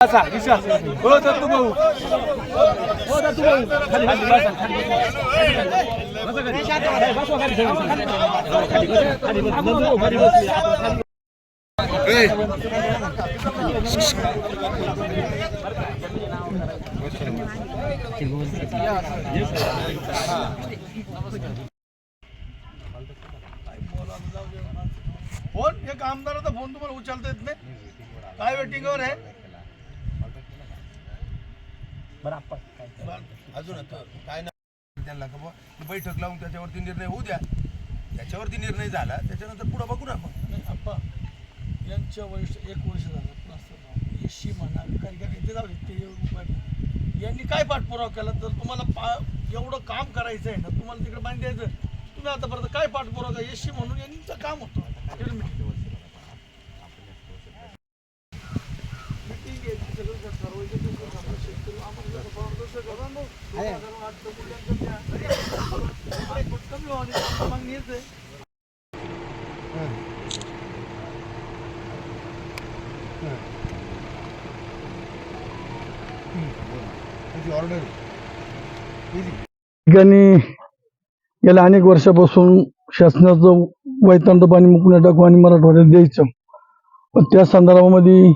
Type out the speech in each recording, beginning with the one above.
बसा, विश्वास. हो, दत्तू भाऊ. हो, दत्तू भाऊ. खाली, खाली, बसा, खाली. बसा खाली. खाली, खाली. खाली बस. खाली. फोन एक आमदाराचा फोन तुम्हाला उचलता येत नाही काय वेटिंगवर आहे बरं, अजून आता काय नाही. त्यांना का बुवा, बैठक लावून त्याच्यावरती निर्णय होऊ द्या. त्याच्यावरती निर्णय झाला त्याच्यानंतर पुढे बघू ना आपण. आप्पा यांच्या वरिष्ठ एक वर्ष झालं प्लास्टर एशी म्हणा काही काही ते जाऊ दे, ते नाही. यांनी काय पाठपुरावा केला? तर तुम्हाला पा एवढं काम करायचं आहे ना तुम्हाला तिकडे बांध द्यायचं तुम्ही आतापर्यंत काय पाठपुरावा का एशी म्हणून यांचं काम होतं Meeting घ्यायची, सगळं ठरवायचं, ते सगळं आपलं शेतकरी आम्हाला जसं परवडतं तसं करा. दोन हजार आठचं मूल्यांकन द्या. अरे, कमी व्हावी, मागणी हेच आहे. ऑर्डर ठिकाणी गेल्या अनेक वर्षापासून शासनाचं वैतांत पाणी मुकण्या टाकू आणि मराठवाड्यात द्यायचं. पण त्या संदर्भामध्ये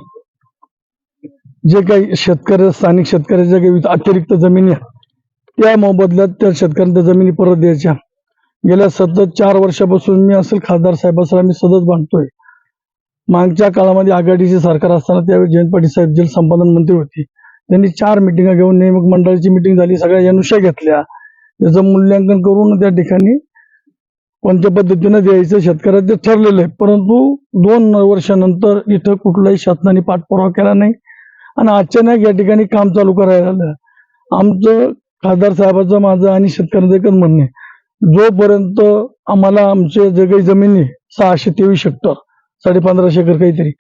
जे काही शेतकरी स्थानिक शेतकऱ्याच्या काही अतिरिक्त जमिनी त्या मोबदल्यात त्या शेतकऱ्यांच्या जमिनी परत द्यायच्या. गेल्या सतत चार वर्षापासून मी असेल खासदार साहेब असेल आम्ही सतत बांधतोय मागच्या काळामध्ये आघाडीचे सरकार असताना त्यावेळी जयंत पाटील साहेब जलसंपादन मंत्री होते. त्यांनी चार मिटिंगा घेऊन नियमक मंडळाची मिटिंग झाली सगळ्या अनुषया घेतल्या. त्याचं मूल्यांकन करून त्या ठिकाणी कोणत्या पद्धतीनं द्यायचं शेतकऱ्याचं ते ठरलेलं आहे. परंतु दोन वर्षानंतर इथं कुठलाही शासनाने पाठपुरावा केला नाही. आणि अचानक या ठिकाणी काम चालू करायला आलं. आमचं खासदार साहेबाचं माझं आणि शेतकऱ्यांचं एकच म्हणणं आहे. जोपर्यंत आम्हाला आमचे जे काही जमिनी आहे, सहाशे तेवीस हेक्टर साडे पंधराशे एकर काहीतरी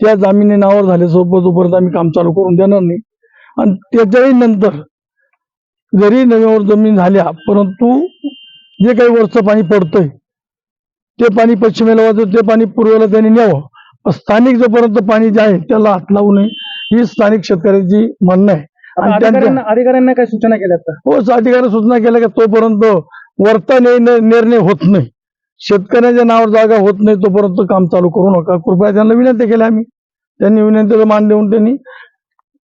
त्या जमिनी नावावर सोबत जोपर्यंत आम्ही काम चालू करून देणार नाही. आणि त्याच्याही नंतर जरी नव्यावर जमीन झाल्या परंतु जे काही वरचं पाणी पडतंय ते पाणी पश्चिमेला वाजत ते पाणी पूर्वेला त्यांनी न्यावं. स्थानिक जोपर्यंत पाणी जे आहे त्याला हात लावू नये ही स्थानिक शेतकऱ्यांची म्हणणं आहे. आणि त्यांच्या- अधिकाऱ्यांना अधिकाऱ्यांना काय सूचना केल्या हो अधिकारी सूचना केल्या की तोपर्यंत वरता निर्णय होत नाही. शेतकऱ्याच्या नावावर जागा होत नाही तोपर्यंत काम चालू करू नका. कृपया त्यांना विनंती केली आम्ही. त्यांनी विनंतीला मान देऊन त्यांनी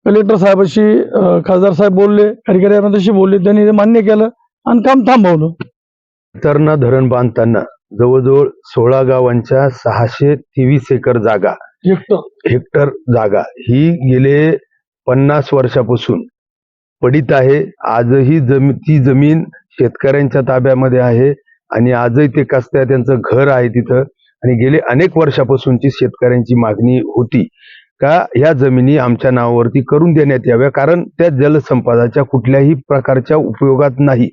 कलेक्टर साहेबाशी खासदार साहेब बोलले अधिकाऱ्यांशी बोलले त्यांनी ते मान्य केलं आणि काम थांबवलं. तरणा धरण बांधताना जवळजवळ सोळा गावांच्या सहाशे तेवीस एकर जागा हेक्टर जागा. ही गेले पन्नास वर्षापासून पडित आहे. आजही जमी ती जमीन शेतकऱ्यांच्या ताब्यामध्ये आहे आणि आजही ते कसत्या त्यांचं घर आहे तिथं आणि गेले अनेक वर्षापासूनची शेतकऱ्यांची मागणी होती. का ह्या जमिनी आमच्या नावावरती करून देण्यात याव्या? कारण त्या जलसंपदाच्या कुठल्याही प्रकारच्या उपयोगात नाही.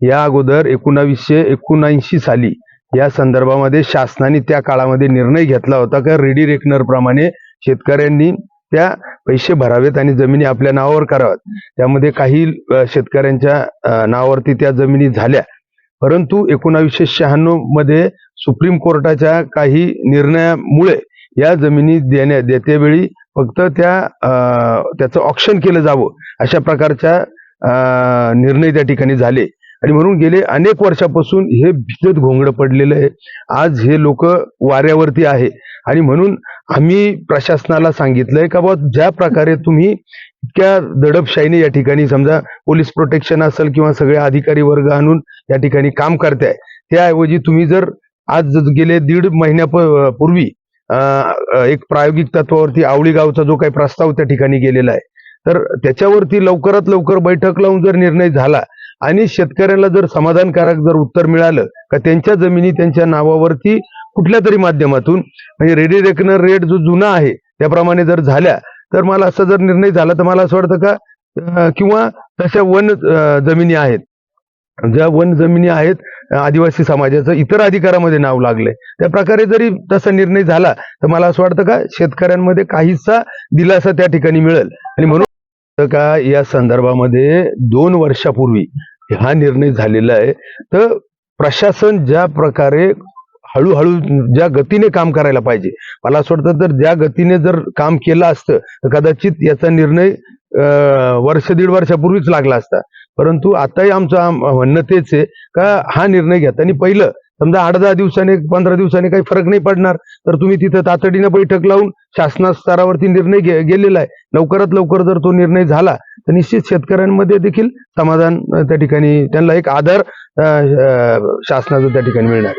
या अगोदर एकोणावीसशे एकोणऐंशी साली या संदर्भामध्ये शासनाने त्या काळामध्ये निर्णय घेतला होता का? रेडी रेकनरप्रमाणे शेतकऱ्यांनी त्या पैसे भरावेत आणि जमिनी आपल्या नावावर कराव्यात. त्यामध्ये काही शेतकऱ्यांच्या नावावरती त्या जमिनी झाल्या. परंतु एकोणावीसशे शहाण्णवमध्ये सुप्रीम कोर्टाच्या काही निर्णयामुळे या जमिनी देण्या देतेवेळी फक्त त्या त्याचं ऑप्शन केलं जावं अशा प्रकारच्या निर्णय त्या ठिकाणी झाले. आणि म्हणून गेले अनेक वर्षापासून हे भिजत घोंगडं पडलेलं आहे. आज हे लोक वाऱ्यावरती आहे. आणि म्हणून आम्ही प्रशासनाला सांगितलंय का बाबा ज्या प्रकारे तुम्ही इतक्या दडपशाहीने या ठिकाणी समजा पोलीस प्रोटेक्शन असेल किंवा सगळे अधिकारी वर्ग आणून या ठिकाणी काम करताय त्याऐवजी तुम्ही जर आज गेले दीड महिन्यापूर्वी एक प्रायोगिक तत्वावरती आवळी गावचा जो काही प्रस्ताव त्या ठिकाणी गेलेला आहे तर त्याच्यावरती लवकरात लवकर बैठक लावून जर निर्णय झाला आणि शेतकऱ्याला जर समाधानकारक जर उत्तर मिळालं का त्यांच्या जमिनी त्यांच्या नावावरती कुठल्या तरी माध्यमातून म्हणजे रेडी रेकनर रेट जो जुना आहे त्याप्रमाणे जर झाल्या तर मला असं जर निर्णय झाला तर मला असं वाटतं का किंवा तशा वन जमिनी आहेत. ज्या वन जमिनी आहेत आदिवासी समाजाचं इतर अधिकारामध्ये नाव लागलंय. त्या प्रकारे जरी तसा निर्णय झाला तर मला असं वाटतं का शेतकऱ्यांमध्ये काहीसा दिलासा त्या ठिकाणी मिळेल. आणि म्हणून का या संदर्भामध्ये दोन वर्षापूर्वी हा निर्णय झालेला आहे. तर प्रशासन ज्या प्रकारे हळूहळू ज्या गतीने काम करायला पाहिजे मला असं वाटतं तर ज्या गतीने जर काम केलं असतं तर कदाचित याचा निर्णय वर्ष दीड वर्षापूर्वीच लागला असता. परंतु आताही आमचं म्हणणं तेच आहे का हा निर्णय घेताना पहिलं समजा आठ दहा दिवसाने पंधरा दिवसाने काही फरक नाही पडणार तर तुम्ही तिथं तातडीनं बैठक लावून शासना स्तरावरती निर्णय गेलेला आहे. लवकरात लवकर जर तो निर्णय झाला तर निश्चित शेतकऱ्यांमध्ये देखील समाधान त्या ठिकाणी त्यांना एक आधार शासनाचा त्या ठिकाणी मिळणार.